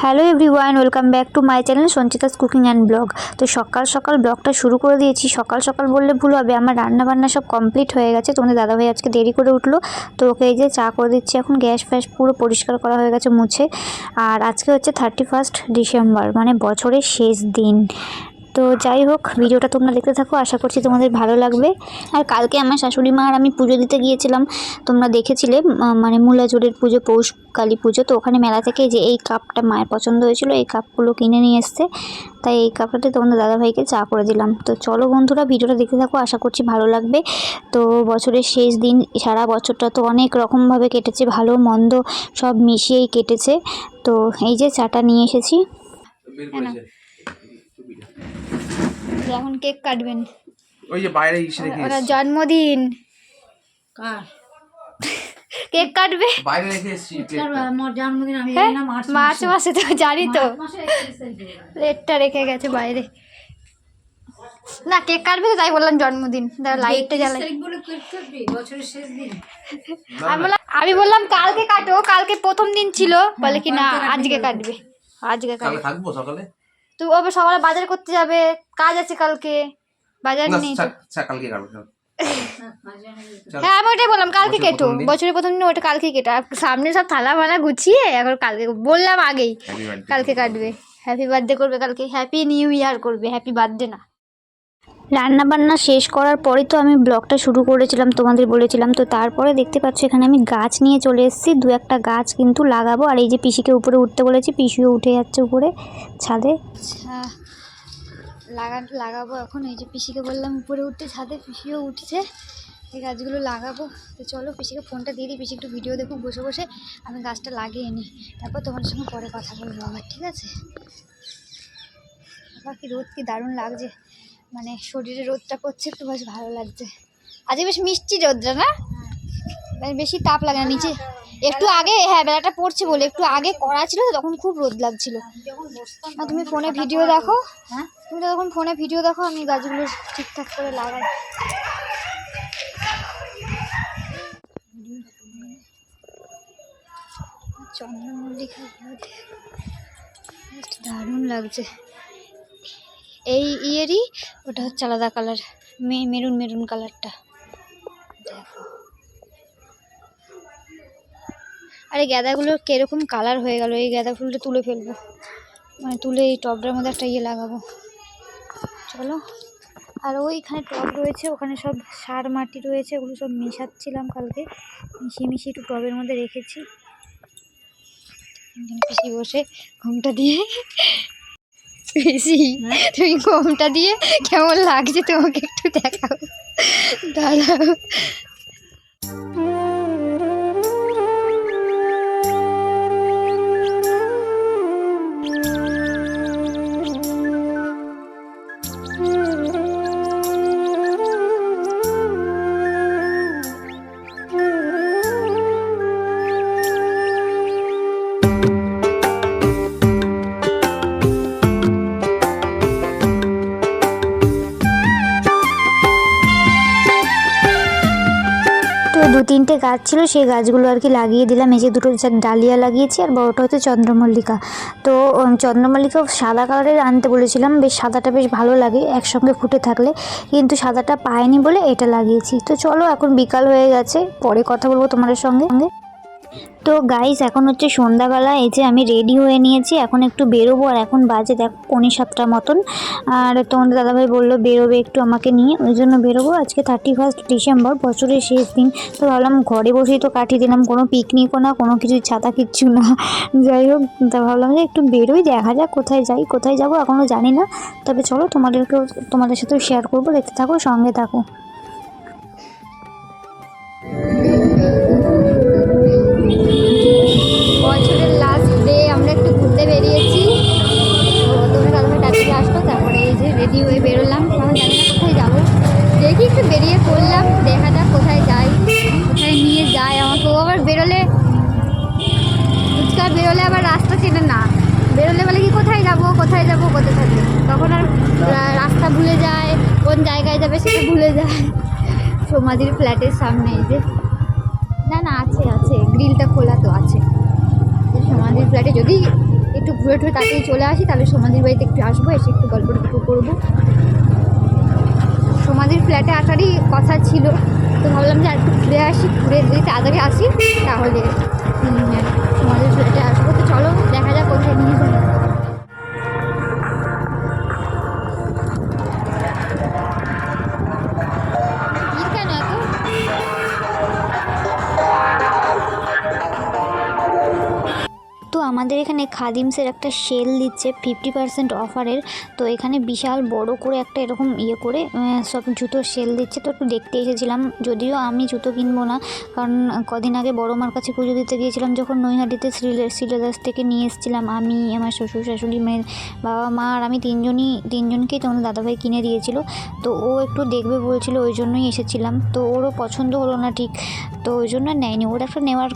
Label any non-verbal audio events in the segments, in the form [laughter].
Hello everyone welcome back to my channel Sanchita's cooking and blog তো সকাল সকাল ব্লগটা শুরু করে দিয়েছি। সকাল সকাল বললে ভুল হবে, আমার রান্না বান্না সব কমপ্লিট হয়ে গেছে। তোমাদের দাদাভাই আজকে দেরি করে উঠল। তো ওকে এই যে চা করে দিচ্ছি এখন, গ্যাস ফ্যাস পুরো পরিষ্কার করা হয়ে গেছে মুছে। আর আজকে হচ্ছে থার্টি ফার্স্ট ডিসেম্বর মানে বছরের শেষ দিন। তো যাই হোক ভিডিওটা তোমরা দেখতে থাকো আশা করছি তোমাদের ভালো লাগবে। আর কালকে আমার শাশুড়ি মা আর আমি পুজো দিতে গিয়েছিলাম তোমরা দেখেছিলে মানে মূলাজোরের পুজো পৌষ কালী পুজো তো ওখানে মেলা থেকে যে এই কাপটা মায়ের পছন্দ হয়েছিল এই কাপগুলো কিনে নিয়ে এসছে। তাই এই কাপটাতে তোমাদের দাদাভাইকে চা করে দিলাম। তো চলো বন্ধুরা ভিডিওটা দেখতে থাকো আশা করছি ভালো লাগবে। তো বছরের শেষ দিন সারা বছরটা তো অনেক রকমভাবে কেটেছে ভালো মন্দ সব মিশিয়েই কেটেছে। তো এই যে চাটা নিয়ে এসেছি। হ্যাঁ এখন কেক কাটবেন। ওই যে বাইরে ইসে রেখে ওরা জন্মদিন। কার? কেক কাটবে? বাইরে রেখে এসেছি আমার জন্মদিন আমি হ্যাঁ না মার্চ মার্চ মাসে। তো জানি তো। প্লেটটা রেখে গেছে বাইরে। না কেক কাটবে তো তাই বললাম জন্মদিন। লাইটটা একত্রিশ জ্বালাই। তারিখ বলে কেক কাটবি? বছরের শেষ দিন। আমি বললাম আমি বললাম কালকে কাটো কালকে প্রথম দিন ছিল। বলে কি না আজকে কাটবে। কাটবে আজকে কাটবে। থাকব সকালে? তুই ওবে সকালে বাজার করতে যাবে কাজ আছে কালকে বাজার নেই তো। কালকে [laughs] হ্যাঁ, আমি ওটাই বললাম কালকে কেটো বছরের প্রথম দিন ওটা কালকে কেটো। সামনে সব থালা মালা গুছিয়ে এখন কালকে বললাম আগেই কালকে কাটবে। হ্যাপি বার্থডে করবে কালকে হ্যাপি নিউ ইয়ার করবে হ্যাপি বার্থডে না। রান্না বান্না শেষ করার পরে তো আমি ব্লগটা শুরু করেছিলাম, তোমাদের বলেছিলাম। তো তারপরে দেখতে পাচ্ছ, এখানে আমি গাছ নিয়ে চলে এসেছি। দু একটা গাছ কিন্তু লাগাবো। আর এই যে পিসিকে উপরে উঠতে বলেছি, পিসিও উঠে যাচ্ছে উপরে ছাদে। আচ্ছা লাগা, লাগাবো এখন। এই যে পিসিকে বললাম উপরে উঠতে, ছাদে পিসিও উঠছে। এই গাছগুলো লাগাবো। তো চলো পিসিকে ফোনটা দিয়ে দিই। পিসি একটু ভিডিও দেখুক, বসে বসে আমি গাছটা লাগিয়ে নিই। তারপর তোমার সঙ্গে পরে কথা বলব আবার, ঠিক আছে? বাবা কি রোদ কি দারুণ লাগছে। মানে শরীরে রোদটা করছে একটু বেশ ভালো লাগছে। আজকে বেশ মিষ্টি রোদটা না? মানে বেশি তাপ লাগে না নিচে। একটু আগে হ্যাঁ বেলাটা পড়ছে বলে একটু আগে করা ছিল তো তখন খুব রোদ লাগছিল। না তুমি ফোনে ভিডিও দেখো। হ্যাঁ? তুমি তখন ফোনে ভিডিও দেখো আমি গাছগুলো ঠিকঠাক করে লাগাই। চন্দ্রমল্লিকা দারুণ লাগছে। এই ইয়েরই, ওটা হচ্ছে আলাদা কালার মেরুন মেরুন কালারটা আরে গাঁদাগুলোর কীরকম কালার হয়ে গেল, এই গাঁদা ফুলটা তুলে ফেলব। মানে তুলে এই টবটার মধ্যে একটা ইয়ে লাগাবো। চলো। আর ওইখানে টব রয়েছে, ওখানে সব সার মাটি রয়েছে, ওগুলো সব মেশাচ্ছিলাম কালকে। মিশিয়ে মিশিয়ে একটু টবের মধ্যে রেখেছি। পিসি বসে ঘুমটা দিয়ে পিসি তুমি কমটা দিয়ে কেমন লাগছে তোমাকে একটু দেখাও। দাঁড়াও। তিনটে গাছ ছিল, সেই গাছগুলো আর কি লাগিয়ে দিলাম। এই যে দুটো ডালিয়া লাগিয়েছি আর বড়টা হচ্ছে চন্দ্রমল্লিকা। তো চন্দ্রমল্লিকা সাদা কালারের আনতে বলেছিলাম, বেশ সাদাটা বেশ ভালো লাগে একসঙ্গে ফুটে থাকলে। কিন্তু সাদাটা পায়নি বলে এটা লাগিয়েছি। তো চলো, এখন বিকাল হয়ে গেছে, পরে কথা বলব তোমাদের সঙ্গে। তো গাইস এখন হচ্ছে সন্ধ্যাবেলা, এই যে আমি রেডি হয়ে নিয়েছি, এখন একটু বেরোবো, আর এখন বাজে দেখ পৌনে সাতটা মতন। আর তোমাদের দাদাভাই বলল, বেরোবে একটু আমাকে নিয়ে ওই জন্য বেরোবো। আজকে থার্টি ফার্স্ট ডিসেম্বর বছরের শেষ দিন। তো ভাবলাম ঘরে বসেই তো কাটিয়ে দিলাম, কোনো পিকনিকও না, কোনো কিছু ছাতা কিচ্ছু না। [laughs] যাই হোক, তা ভাবলাম যে একটু বেরোই, দেখা যাক কোথায় যাই, কোথায় যাব এখনও জানি না। তবে চলো, তোমাদেরকেও, তোমাদের সাথেও শেয়ার করব, দেখতে থাকো, সঙ্গে থাকো। রেডি হয়ে বেরোলাম। এখন জানি না কোথায় যাব। দেখি একটু বেরিয়ে পড়লাম, দেখা যাক কোথায় যাই, কোথায় নিয়ে যায় আমাকে। ও আবার বেরোলে ফুচকা বেরোলে আবার রাস্তা চেনে না। বেরোলে বলে কি, কোথায় যাব কোথায় যাব, কোথায় থাকবে? তখন আর রাস্তা ভুলে যায়, কোন জায়গায় যাবে সেটা ভুলে যায়। সমাধির ফ্ল্যাটের সামনে এই যে। না না, আছে আছে। গ্রিলটা খোলা তো আছে। সমাধির ফ্ল্যাটে যদি একটু ঘুরে ঘুরে তাড়াতাড়ি চলে আসি, তাহলে সমাধির বাড়িতে একটু আসব, এসে একটু গল্প টল্প করব। সমাধির ফ্ল্যাটে আসারই কথা ছিল, তো ভাবলাম যে একটু ঘুরে আসি, ঘুরে যদি তাড়াতাড়ি আসি, তাহলে সমাধির ফ্ল্যাটে আসব। তো চলো, দেখা যাক কোথায় নিয়ে যাব। আমাদের এখানে খাদিমসের একটা সেল দিচ্ছে ফিফটি পার্সেন্ট অফারের। তো এখানে বিশাল বড় করে একটা এরকম ইয়ে করে সব জুতোর সেল দিচ্ছে। তো একটু দেখতে এসেছিলাম, যদিও আমি জুতো কিনবো না, কারণ কদিন আগে বড় মার কাছে পুজো দিতে গিয়েছিলাম, যখন নৈহাটিতে শ্রীলে শ্রীলেদাস থেকে নিয়ে এসেছিলাম আমি, আমার শ্বশুর, শাশুড়ি, মেয়ের বাবা, মা আর আমি তিনজনই, তিনজনকেই তোমাদের দাদাভাই কিনে দিয়েছিল। তো ও একটু দেখবে বলছিল, ওই জন্যই এসেছিলাম। তো ওরও পছন্দ হলো না ঠিক, তো ওই জন্য নেয়নি। ওর একটা নেওয়ার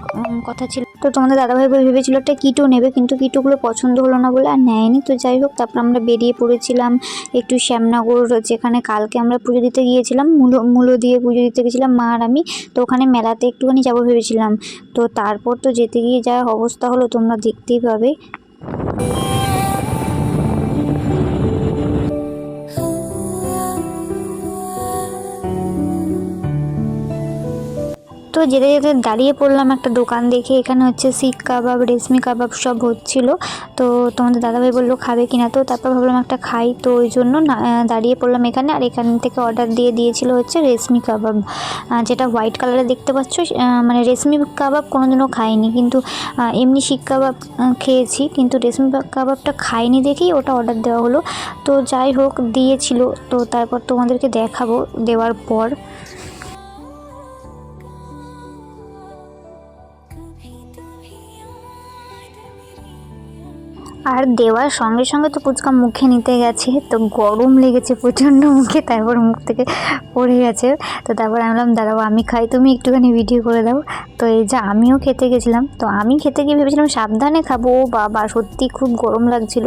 কথা ছিল তো তোমাদের দাদাভাই ভেবেছিল একটা কিটো নেবে, কিন্তু কিটোগুলো পছন্দ হলো না বলে আর নেয়নি। তো যাই হোক, তারপর আমরা বেরিয়ে পড়েছিলাম একটু শ্যামনগর, যেখানে কালকে আমরা পুজো দিতে গিয়েছিলাম, মূলো মূলো দিয়ে পুজো দিতে গেছিলাম মা আর আমি। তো ওখানে মেলাতে একটুখানি যাব ভেবেছিলাম। তো তারপর তো যেতে গিয়ে যা অবস্থা হলো তোমরা দেখতেই পাবে। তো যেতে যেতে দাঁড়িয়ে পড়লাম একটা দোকান দেখে। এখানে হচ্ছে শিক কাবাব, রেশমি কাবাব সব হচ্ছিল। তো তোমাদের দাদাভাই বলল, খাবে কিনা তো তারপর ভাবলাম একটা খাই। তো ওই জন্য দাঁড়িয়ে পড়লাম এখানে। আর এখান থেকে অর্ডার দিয়ে দিয়েছিল হচ্ছে রেশমি কাবাব। যেটা হোয়াইট কালারে দেখতে পাচ্ছ মানে রেশমি কাবাব কোনোদিনও খাইনি। কিন্তু এমনি শিক কাবাব খেয়েছি। কিন্তু রেশমি কাবাবটা খাইনি দেখেই ওটা অর্ডার দেওয়া হলো। তো যাই হোক, দিয়েছিল। তো তারপর তোমাদেরকে দেখাবো দেওয়ার পর। আর দেওয়ার সঙ্গে সঙ্গে তো ফুচকা মুখে নিতে গেছে, তো গরম লেগেছে প্রচণ্ড মুখে, তারপর মুখ থেকে পড়ে গেছে। তো তারপর আমি বললাম, দাঁড়াও, আমি খাই, তুমি একটুখানি ভিডিও করে দাও। তো এই যে আমিও খেতে গেছিলাম, তো আমি খেতে গিয়ে ভেবেছিলাম সাবধানে খাব বাবা, সত্যি খুব গরম লাগছিল।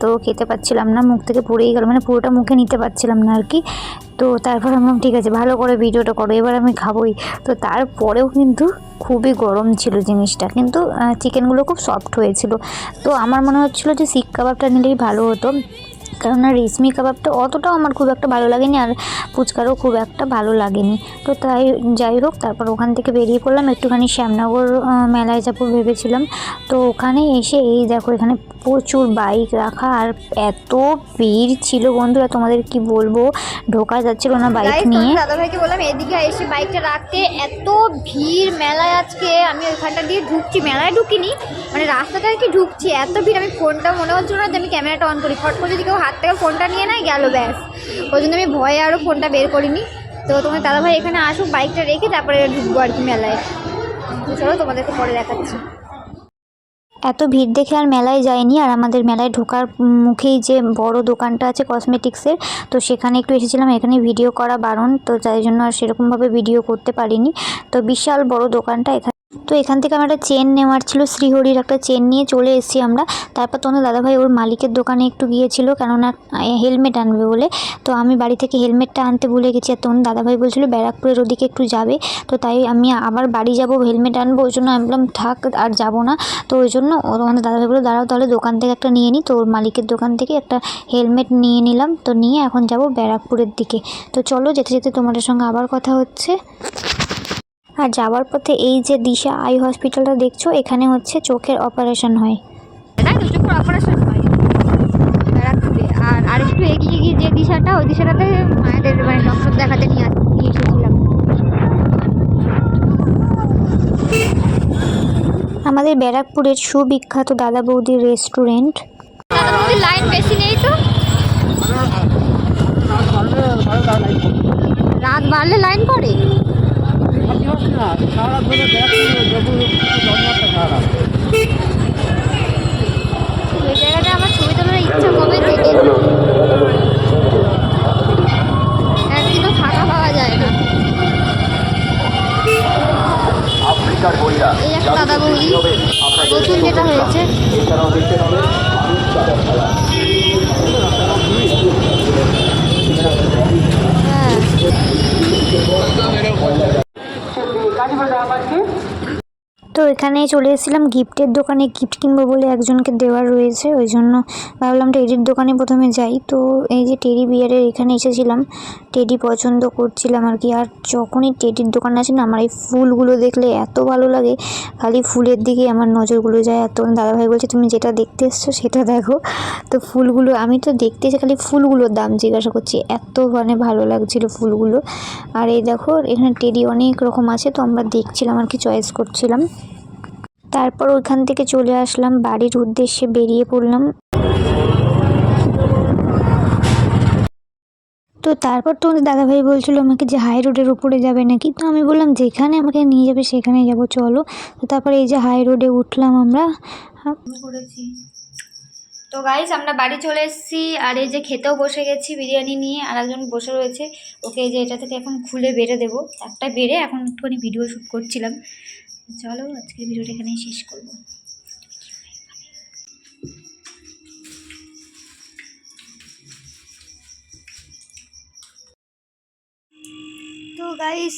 তো খেতে পাচ্ছিলাম না, মুখ থেকে পড়েই গেল মানে পুরোটা মুখে নিতে পারছিলাম না আর কি। তো তারপর আমি ঠিক আছে, ভালো করে ভিডিওটা করো, এবার আমি খাবোই। তো তারপরেও কিন্তু খুবই গরম ছিল জিনিসটা। কিন্তু চিকেনগুলো খুব সফট হয়েছিল। তো আমার মনে হচ্ছিল যে, শিক কাবাবটা নিলেই ভালো হতো। কারণ আর রেশমি কাবাবটা অতটাও আমার খুব একটা ভালো লাগেনি আর ফুচকারও খুব একটা ভালো লাগেনি। তো তাই যাই হোক তারপর ওখান থেকে বেরিয়ে পড়লাম। একটুখানি শ্যামনগর মেলায় যাব ভেবেছিলাম। তো ওখানে এসে এই দেখো এখানে প্রচুর বাইক রাখা আর এত ভিড় ছিল বন্ধুরা তোমাদের কি বলব? ঢোকা যাচ্ছিল না বাইক নিয়ে। দাদাভাইকে বললাম এদিকে এসে বাইকটা রাখতে। এত ভিড় মেলায় আজকে আমি ওইখানটা দিয়ে ঢুকছি। মেলায় ঢুকিনি মানে রাস্তাটা আর কি ঢুকছি। এত ভিড় আমি ফোনটা মনে হচ্ছিল না যে আমি ক্যামেরাটা অন করি। ফট করে যদি কেউ হাত থেকে ফোনটা নিয়ে নেয়, গেল ব্যাস। ওই জন্য আমি ভয়ে আরও ফোনটা বের করিনি। তো তোমার দাদাভাই এখানে আসুক, বাইকটা রেখে তারপরে ঢুকবো আর কি মেলায়। চলো তোমাদেরকে পরে দেখাচ্ছি। এত ভিড় দেখে আর মেলায় যায়নি আর আমাদের মেলায় ঢোকার মুখেই যে বড় দোকানটা আছে কসমেটিক্সের, তো সেখানে একটু এসেছিলাম, এখানে ভিডিও করা বারণ, তো তাই জন্য আর সেরকমভাবে ভিডিও করতে পারিনি। তো বিশাল বড় দোকানটা এখানে তো এখান থেকে আমার একটা চেন নেওয়ার ছিল, শ্রীহরির একটা চেন নিয়ে চলে এসেছি আমরা। তারপর তোমাদের দাদাভাই ওর মালিকের দোকানে একটু গিয়েছিল, কেননা হেলমেট আনবে বলে। তো আমি বাড়ি থেকে হেলমেটটা আনতে ভুলে গেছি আর তখন দাদাভাই বলছিল, ব্যারাকপুরের ওদিকে একটু যাবে। তো তাই আমি আবার বাড়ি যাব হেলমেট আনব, ওই জন্য আমি বললাম, থাক, আর যাব না। তো ওই জন্য তোমাদের দাদাভাই বলে দাঁড়াও তাহলে দোকান থেকে একটা নিয়ে নিই তো ওর মালিকের দোকান থেকে একটা হেলমেট নিয়ে নিলাম। তো নিয়ে এখন যাব ব্যারাকপুরের দিকে। তো চলো যেতে যেতে তোমাদের সঙ্গে আবার কথা হচ্ছে। আর যাওয়ার পথে এই যে দিশা আই হসপিটালটা দেখছ এখানে হচ্ছে চোখের অপারেশন হয়। তাই তো চোখের অপারেশন হয়। ব্যারাকপুরে। আর আরেকটু এগিয়ে গিয়ে যে দিশাটা ওই দিশাটাতে মায়েদের মানে ডক্টর দেখাতে নিয়ে নিয়ে এসেছিলাম। আমাদের ব্যারাকপুরের সুবিখ্যাত দাদা বৌদির রেস্টুরেন্ট। দাদা বৌদির লাইন বেশি নেই তো? রাত বাড়লে লাইন পড়ে? ওই জায়গাটা আমার ছবি তোলার ইচ্ছা কবে থেকে? একদিনও ফাঁকা পাওয়া যায় না। এই একটা দাদা বৌদি। নতুন যেটা হয়েছে এছাড়াও দেখতে পাবেন মানুষ চাঁদা খেলা হ্যাঁ তো তো এখানে চলে এসেছিলাম। গিফটের দোকানে গিফট কিনবো বলে একজনকে দেওয়ার রয়েছে। ওই জন্য ভাবলাম টেডির দোকানে প্রথমে যাই। তো এই যে টেডি বিয়ারের এখানে এসেছিলাম। টেডি পছন্দ করছিলাম আর কি। আর যখনই টেডির দোকান আসি না, আমার এই ফুলগুলো দেখলে এত ভালো লাগে। খালি ফুলের দিকে আমার নজরগুলো যায়। আর তখন দাদাভাই বলছে, তুমি যেটা দেখতে এসছো সেটা দেখো। তো ফুলগুলো, আমি তো দেখতে এসে খালি ফুলগুলোর দাম জিজ্ঞাসা করছি। এত মানে ভালো লাগছিল ফুলগুলো। আর এই দেখো, এখানে টেডি অনেক রকম আছে। তো আমরা দেখছিলাম আর কি, চয়েস করছিলাম। তারপর ওইখান থেকে চলে আসলাম, বাড়ির উদ্দেশ্যে বেরিয়ে পড়লাম। তো তারপর তো আমাদের দাদাভাই বলছিল আমাকে যে হাই রোডের উপরে যাবে নাকি? তো আমি বললাম, যেখানে আমাকে নিয়ে যাবে সেখানে যাব, চলো। তো তারপরে এই যে হাই রোডে উঠলাম আমরা। তো গাইস আমরা বাড়ি চলে এসেছি, আর এই যে খেতেও বসে গেছি, বিরিয়ানি নিয়ে, আর একজন বসে রয়েছে। ওকে এই যে এটা থেকে এখন খুলে বেড়ে দেবো। একটা বেড়ে এখন একটুখানি ভিডিও শ্যুট করছিলাম। চলো আজকের ভিডিওটা এখানেই শেষ করব। তো গাইস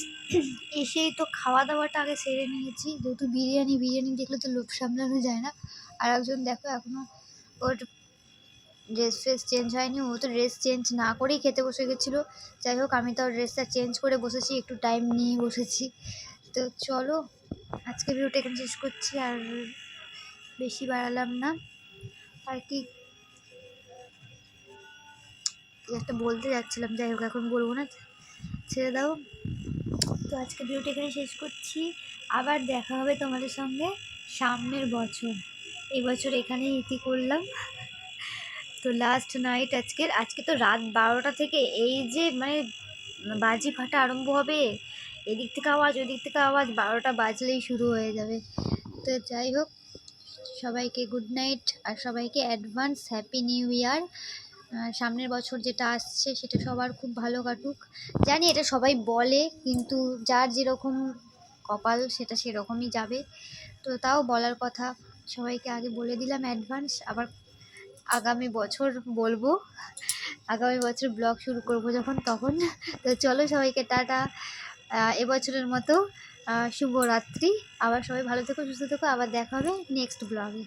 এসেই তো খাওয়া দাওয়াটা আগে সেরে নিয়েছি। যেহেতু বিরিয়ানি বিরিয়ানি দেখলে তো লোভ সামলানো যায় না। আর একজন দেখো এখনও ওর ড্রেস ফ্রেস চেঞ্জ হয়নি। ও তো ড্রেস চেঞ্জ না করেই খেতে বসে গেছিল। যাই হোক, আমি তো ড্রেসটা চেঞ্জ করে বসেছি, একটু টাইম নিয়ে বসেছি। তো চলো আজকে ভিডিওটা এখানে শেষ করছি আর বেশি বাড়ালাম না। আর কি, একটা বলতে যাচ্ছিলাম, যাই হোক, এখন বলব না, ছেড়ে দাও। তো আজকে ভিডিওটা এখানে শেষ করছি। আবার দেখা হবে তোমাদের সঙ্গে সামনের বছর। এই বছর এখানেই ইতি করলাম। তো লাস্ট নাইট আজকের, আজকে তো রাত বারোটা থেকে এই যে মানে বাজি ফাটা আরম্ভ হবে। এদিক থেকে আওয়াজ, ওদিক থেকে আওয়াজ, বারোটা বাজলেই শুরু হয়ে যাবে। তো যাই হোক, সবাইকে গুড নাইট আর সবাইকে অ্যাডভান্স হ্যাপি নিউ ইয়ার সামনের বছর যেটা আসছে, সেটা সবার খুব ভালো কাটুক। জানি এটা সবাই বলে, কিন্তু যার যেরকম কপাল, সেটা সেরকমই যাবে। তো তাও বলার কথা, সবাইকে আগে বলে দিলাম অ্যাডভান্স আবার আগামী বছর বলব। আগামী বছর ব্লগ শুরু করব যখন, তখন। তো চলো সবাইকে টাটা। এবছরের মতো শুভরাত্রি। আবার সবাই ভালো থেকো সুস্থ থেকো। আবার দেখা হবে নেক্সট ব্লগে